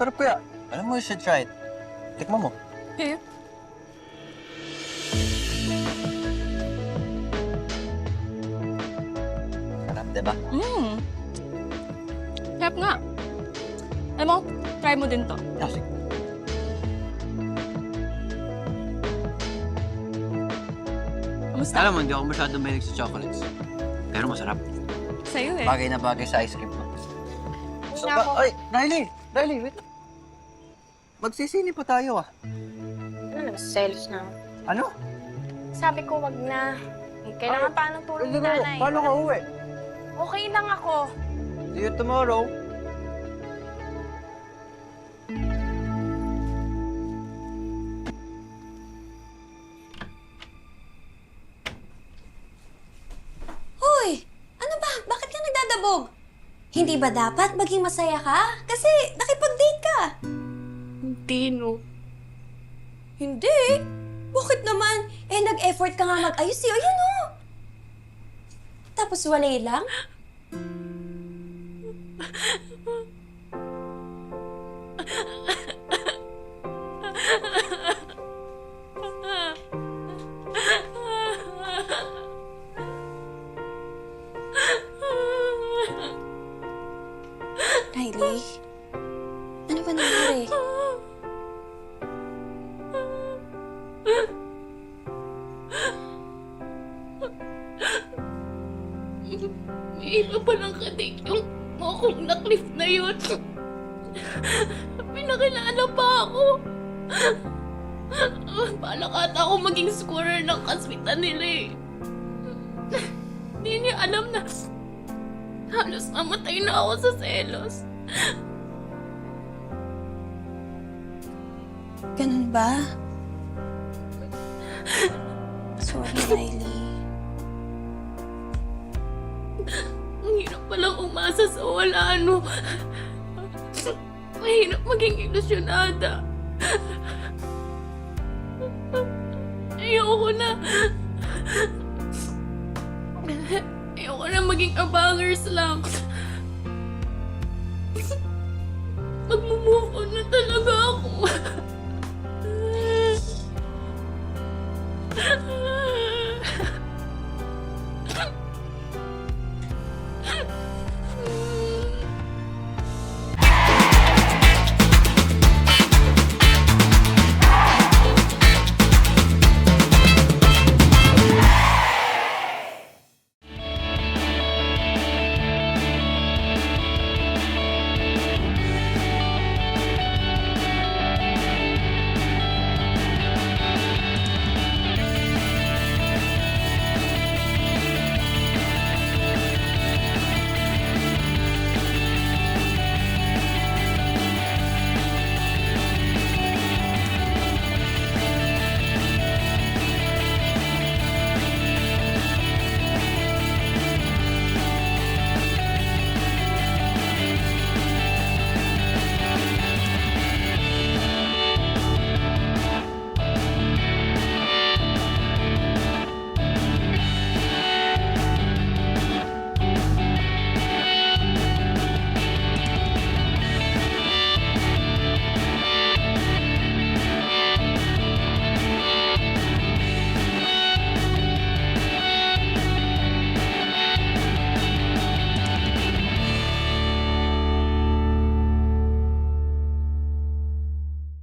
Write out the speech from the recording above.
Sarap kaya. Alam mo, you should try it. Tikman mo. Eh, Sarap, di ba? mm. Sarap nga. Alam mo, try mo din to. Ah, sige. Kamusta? Alam mo, hindi ako masyadong mahilig sa chocolates. Pero masarap. Sa'yo eh. Bagay na bagay sa ice cream. So, Na ako. ba- ay, Riley! Riley, wait. Magsisini pa tayo ah. Ano, selos na. Ano? Sabi ko, wag na. Eh, Kailangan pa ng tulong ni Hindi ko- nanay. Paano ka uwi? Okay lang ako. See you tomorrow. Hoy! Ano ba? Bakit ka nagdadabog? Hindi ba dapat maging masaya ka? Kasi. Hindi, no. Hindi. Bakit naman? Eh, nag-effort ka nga mag-ayos eh. O, yan o. Tapos walay lang? Riley? Ano ba nangyari? May iba palang kadik yung mokong na cliff na yun. Pinakilala pa ako. Balak ata ako maging scorer ng kaswitan nila eh. Hindi niya alam na halos namatay na ako sa selos. Ganun ba? Sorry, Riley. Ang hirap palang umasa sa wala ano. Mahirap maging ilusyonada. Ayoko na. Ayoko na maging abangers lang. Magmumove on na talaga ako. Ah!